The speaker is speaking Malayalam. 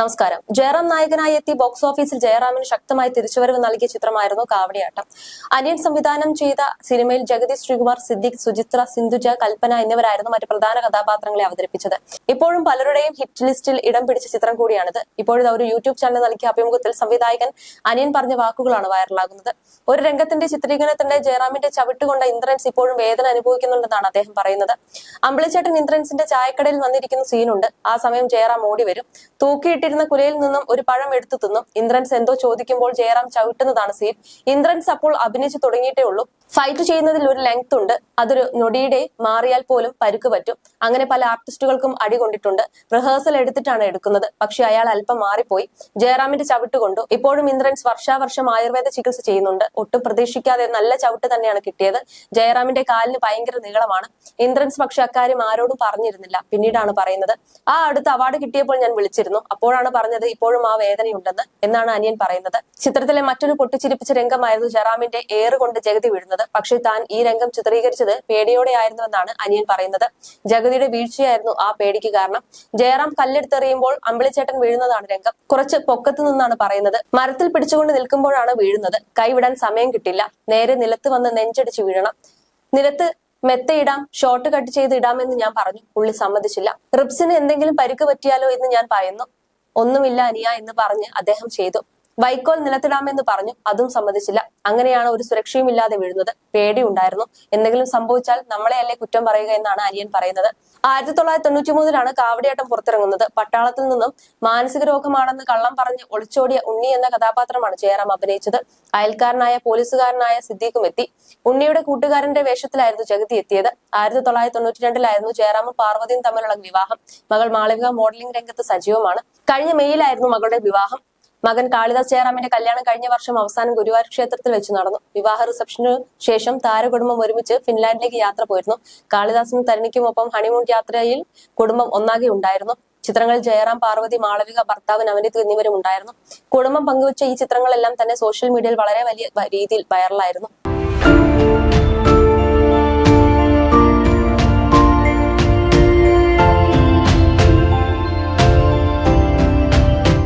നമസ്കാരം. ജയറാം നായകനായി എത്തി ബോക്സ് ഓഫീസിൽ ജയറാമിന് ശക്തമായ തിരിച്ചുവരവ് നൽകിയ ചിത്രമായിരുന്നു കാവടിയാട്ടം. അനിയൻ സംവിധാനം ചെയ്ത സിനിമയിൽ ജഗതി ശ്രീകുമാർ സിദ്ദിഖ് സുചിത്ര സിന്ധുജ കൽപ്പന എന്നിവരായിരുന്നു മറ്റ് പ്രധാന കഥാപാത്രങ്ങളെ അവതരിപ്പിച്ചത്. ഇപ്പോഴും പലരുടെയും ഹിറ്റ് ലിസ്റ്റിൽ ഇടം പിടിച്ച ചിത്രം കൂടിയാണിത്. ഇപ്പോഴത്തെ ഒരു യൂട്യൂബ് ചാനൽ നൽകിയ അഭിമുഖത്തിൽ സംവിധായകൻ അനിയൻ പറഞ്ഞ വാക്കുകളാണ് വൈറലാകുന്നത്. ഒരു രംഗത്തിന്റെ ചിത്രീകരണത്തിന്റെ ജയറാമിന്റെ ചവിട്ടുകൊണ്ട ഇന്ദ്രൻസ് ഇപ്പോഴും വേദന അനുഭവിക്കുന്നുണ്ടെന്നാണ് അദ്ദേഹം പറയുന്നത്. അമ്പിളിച്ചേട്ടൻ ഇന്ദ്രൻസിന്റെ ചായക്കടയിൽ വന്നിരിക്കുന്ന സീനുണ്ട് ആ സമയം ജയറാം ഓടി വരും. തൂക്കിയിട്ടിരുന്ന കുലയിൽ നിന്നും ഒരു പഴം എടുത്തു തിന്നും. ഇന്ദ്രൻസ് എന്തോ ചോദിക്കുമ്പോൾ ജയറാം ചവിട്ടുന്നതാണ് സീൻ. ഇന്ദ്രൻസ് അപ്പോൾ അഭിനയിച്ചു തുടങ്ങിയിട്ടേ ഉള്ളൂ. ഫൈറ്റ് ചെയ്യുന്നതിൽ ഒരു ലെങ്ത് ഉണ്ട്. അതൊരു നൊടിയുടെ മാറിയാൽ പോലും പരുക്ക് പറ്റും. അങ്ങനെ പല ആർട്ടിസ്റ്റുകൾക്കും അടി കൊണ്ടിട്ടുണ്ട്. റിഹേഴ്സൽ എടുത്തിട്ടാണ് എടുക്കുന്നത്. പക്ഷെ അയാൾ അല്പം മാറിപ്പോയി. ജയറാമിന്റെ ചവിട്ട് കൊണ്ടു. ഇപ്പോഴും ഇന്ദ്രൻസ് വർഷാവർഷം ആയുർവേദ ചികിത്സ ചെയ്യുന്നുണ്ട്. ഒട്ടും പ്രതീക്ഷിക്കാതെ നല്ല ചവിട്ട് തന്നെയാണ് കിട്ടിയത്. ജയറാമിന്റെ കാലിന് ഭയങ്കര നീളമാണ്. ഇന്ദ്രൻസ് പക്ഷെ അക്കാര്യം ആരോടും പറഞ്ഞിരുന്നില്ല. പിന്നീടാണ് പറയുന്നത്. ആ അടുത്ത അവാർഡ് കിട്ടിയപ്പോൾ ഞാൻ വിളിച്ചിരുന്നു. അപ്പോഴാണ് പറഞ്ഞത് ഇപ്പോഴും ആ വേദനയുണ്ടെന്ന് എന്നാണ് അനിയൻ പറയുന്നത്. ചിത്രത്തിലെ മറ്റൊരു പൊട്ടിച്ചിരിപ്പിച്ച രംഗമായിരുന്നു ജയറാമിന്റെ ഏറുകൊണ്ട് ജഗതി വീഴുന്നത്. പക്ഷെ താൻ ഈ രംഗം ചിത്രീകരിച്ചത് പേടിയോടെയായിരുന്നുവെന്നാണ് അനിയൻ പറയുന്നത്. ജഗതിയുടെ വീഴ്ചയായിരുന്നു ആ പേടിക്ക് കാരണം. ജയറാം കല്ലെടുത്തെറിയുമ്പോൾ അമ്പിളിച്ചേട്ടൻ വീഴുന്നതാണ് രംഗം. കുറച്ച് പൊക്കത്തു നിന്നാണ് പറയുന്നത്. മരത്തിൽ പിടിച്ചുകൊണ്ട് നിൽക്കുമ്പോഴാണ് വീഴുന്നത്. കൈവിടാൻ സമയം കിട്ടില്ല. നേരെ നിലത്ത് വന്ന് നെഞ്ചടിച്ച് വീഴണം. നിലത്ത് മെത്തയിടാം ഷോർട്ട് കട്ട് ചെയ്ത് ഇടാമെന്ന് ഞാൻ പറഞ്ഞു. പുള്ളി സമ്മതിച്ചില്ല. റിപ്സിന് എന്തെങ്കിലും പരിക്ക് പറ്റിയാലോ എന്ന് ഞാൻ പറയുന്നു. ഒന്നുമില്ല അനിയ എന്ന് പറഞ്ഞ് അദ്ദേഹം ചെയ്തു. വൈക്കോൽ നിലത്തിടാമെന്ന് പറഞ്ഞു. അതും സമ്മതിച്ചില്ല. അങ്ങനെയാണ് ഒരു സുരക്ഷയും ഇല്ലാതെ വീഴുന്നത്. പേടി ഉണ്ടായിരുന്നു എന്തെങ്കിലും സംഭവിച്ചാൽ നമ്മളെ അല്ലേ കുറ്റം പറയുക എന്നാണ് അനിയൻ പറയുന്നത്. ആയിരത്തി തൊള്ളായിരത്തി തൊണ്ണൂറ്റി മൂന്നിലാണ് കാവടിയാട്ടം പുറത്തിറങ്ങുന്നത്. പട്ടാളത്തിൽ നിന്നും മാനസിക രോഗമാണെന്ന് കള്ളം പറഞ്ഞ് ഒളിച്ചോടിയ ഉണ്ണി എന്ന കഥാപാത്രമാണ് ജയറാം അഭിനയിച്ചത്. അയൽക്കാരനായ പോലീസുകാരനായ സിദ്ദീഖും എത്തി. ഉണ്ണിയുടെ കൂട്ടുകാരന്റെ വേഷത്തിലായിരുന്നു ജഗതി എത്തിയത്. ആയിരത്തി തൊള്ളായിരത്തി തൊണ്ണൂറ്റി രണ്ടിലായിരുന്നു ജയറാമും പാർവതിയും തമ്മിലുള്ള വിവാഹം. മകൾ മാളവിക മോഡലിംഗ് രംഗത്ത് സജീവമാണ്. കഴിഞ്ഞ മെയ്യിലായിരുന്നു മകളുടെ വിവാഹം. മകൻ കാളിദാസ് ജയറാമിന്റെ കല്യാണം കഴിഞ്ഞ വർഷം അവസാനം ഗുരുവായൂർ ക്ഷേത്രത്തിൽ വെച്ച് നടന്നു. വിവാഹ റിസപ്ഷനു ശേഷം താരകുടുംബം ഒരുമിച്ച് ഫിൻലാൻഡിലേക്ക് യാത്ര പോയിരുന്നു. കാളിദാസിനും തരണിക്കുമൊപ്പം ഹണിമൂൺ യാത്രയിൽ കുടുംബം ഒന്നാകെ ഉണ്ടായിരുന്നു. ചിത്രങ്ങളിൽ ജയറാം പാർവതി മാളവിക ഭർത്താവ് നവനിത് എന്നിവരും ഉണ്ടായിരുന്നു. കുടുംബം പങ്കുവച്ച ഈ ചിത്രങ്ങളെല്ലാം തന്നെ സോഷ്യൽ മീഡിയയിൽ വളരെ വലിയ രീതിയിൽ വൈറലായിരുന്നു.